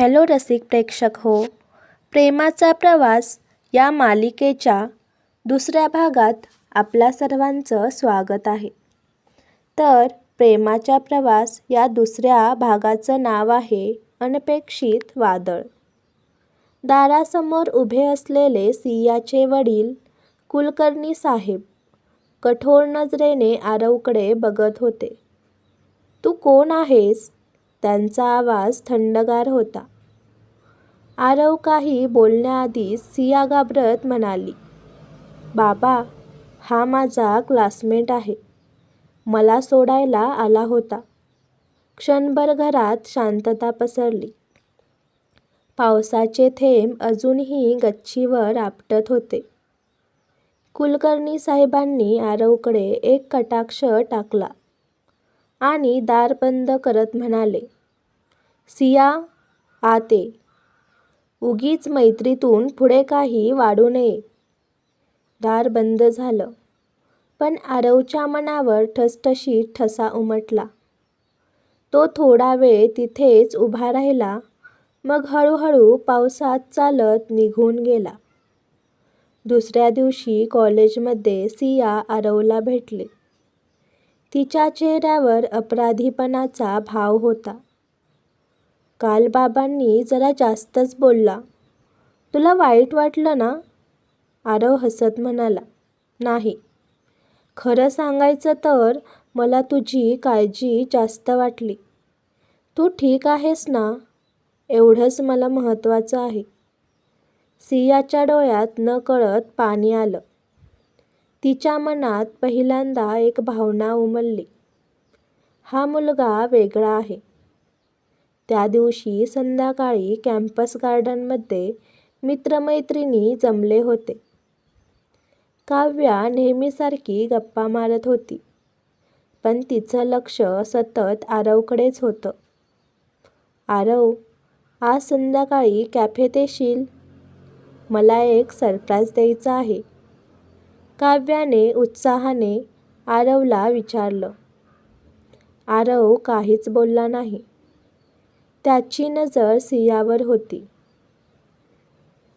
Hello रसिक प्रेक्षक हो. प्रेमाचा प्रवास या मालिकेच्या दुसऱ्या भागात आपल्या सर्वांचं स्वागत आहे. तर प्रेमाचा प्रवास या दुसऱ्या भागाचं नाव आहे अनपेक्षित वादळ. दारासमोर उभे असलेले सियाचे वडील कुलकर्णी साहेब कठोर नजरेने आरवकडे बघत होते. तू कोण आहेस? त्यांचा आवाज थंडगार होता. आरव काही बोलण्याआधीच सिया घाबरत म्हणाली बाबा हा माझा क्लासमेट आहे. मला सोडायला आला होता. क्षणभर घरात शांतता पसरली. पावसाचे थेंब अजूनही गच्चीवर आपटत होते. कुलकर्णी साहेबांनी आरवकडे एक कटाक्ष टाकला. आणि दार बंद करत म्हणाले सिया आते. उगीच मैत्रीतून पुढे काही वाढू नये. दार बंद झालं. पण आरवच्या मनावर ठसठशीत ठसा उमटला. तो थोडा वेळ तिथेच उभा राहिला मग हळूहळू पावसात चालत निघून गेला. दुसऱ्या दिवशी कॉलेजमध्ये सिया आरवला भेटले. तिच्या चेहऱ्यावर अपराधीपणाचा भाव होता. काल बाबांनी जरा जास्तच बोलला. तुला वाईट वाटलं ना? आरव हसत म्हणाला. नाही. खरं सांगायचं तर मला तुझी काळजी जास्त वाटली. तू ठीक आहेस ना? एवढंच मला महत्त्वाचं आहे. सियाच्या डोळ्यात न कळत पाणी आलं. तिच्या मनात पहिल्यांदा एक भावना उमलली. हा मुलगा वेगळा आहे. त्या दिवशी संध्याकाळी कॅम्पस गार्डनमध्ये मित्रमैत्रिणी जमले होते. काव्या नेहमीसारखी गप्पा मारत होती पण तिचं लक्ष सतत आरवकडेच होतं. आरव आज संध्याकाळी कॅफेत येशील? मला एक सरप्राईज द्यायचा आहे. काव्याने उत्साहाने आरवला विचारलं. आरव काहीच बोलला नाही. त्याची नजर सियावर होती.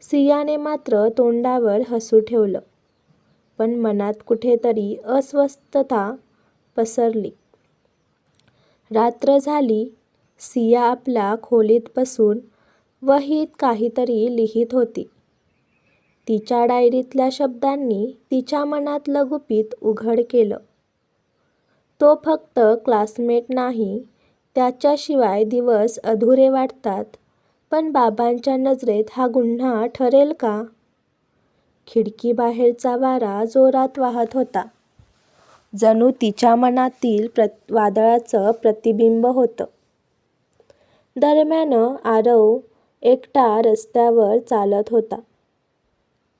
सियाने मात्र तोंडावर हसू ठेवलं पण मनात कुठेतरी अस्वस्थता पसरली. रात्र झाली सिया आपल्या खोलीत बसून वहीत काहीतरी लिहित होती. तिच्या डायरीतल्या शब्दांनी तिच्या मनात गुपित उघड केलं. तो फक्त क्लासमेट नाही त्याच्याशिवाय दिवस अधुरे वाटतात. पण बाबांच्या नजरेत हा गुन्हा ठरेल का? खिडकीबाहेरचा वारा जोरात वाहत होता. जणू तिच्या मनातील प्र वादळाचं प्रतिबिंब होतं. दरम्यान आरव एकटा रस्त्यावर चालत होता.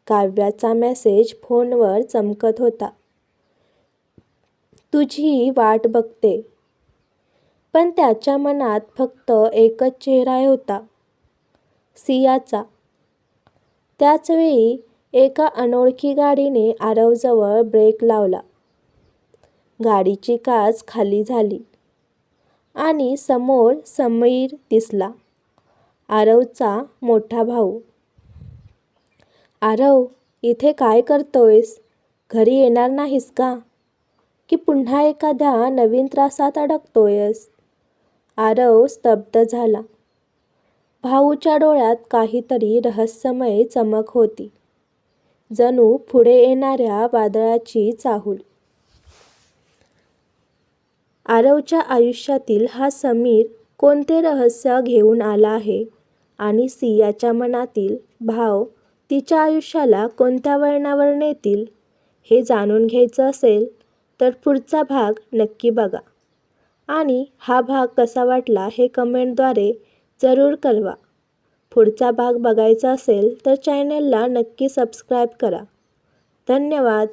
काव्याचा मेसेज फोनवर चमकत होता. तुझी वाट बघते पण त्याच्या मनात फक्त एकच चेहरा होता सियाचा. त्याचवेळी एका अनोळखी गाडीने आरवजवळ ब्रेक लावला. गाडीची काच खाली झाली आणि समोर समीर दिसला आरवचा मोठा भाऊ. आरव इथे काय करतोयस? घरी येणार नाहीस का? की पुन्हा एखाद्या नवीन त्रासात अडकतोयस? आरव स्तब्ध झाला. भाऊच्या डोळ्यात काहीतरी रहस्यमय चमक होती. जणू पुढे येणाऱ्या वादळाची चाहूल. आरवच्या आयुष्यातील हा समीर कोणते रहस्य घेऊन आला आहे? आणि सियाच्या मनातील भाव तिच्या आयुष्याला कोणत्या वळणावर नेतील हे जाणून घ्यायचं असेल तर पुढचा भाग नक्की बघा. आणि हा भाग कसा वाटला हे कमेंटद्वारे जरूर कळवा. पुढचा भाग बघायचा असेल तर चॅनलला नक्की सबस्क्राईब करा. धन्यवाद.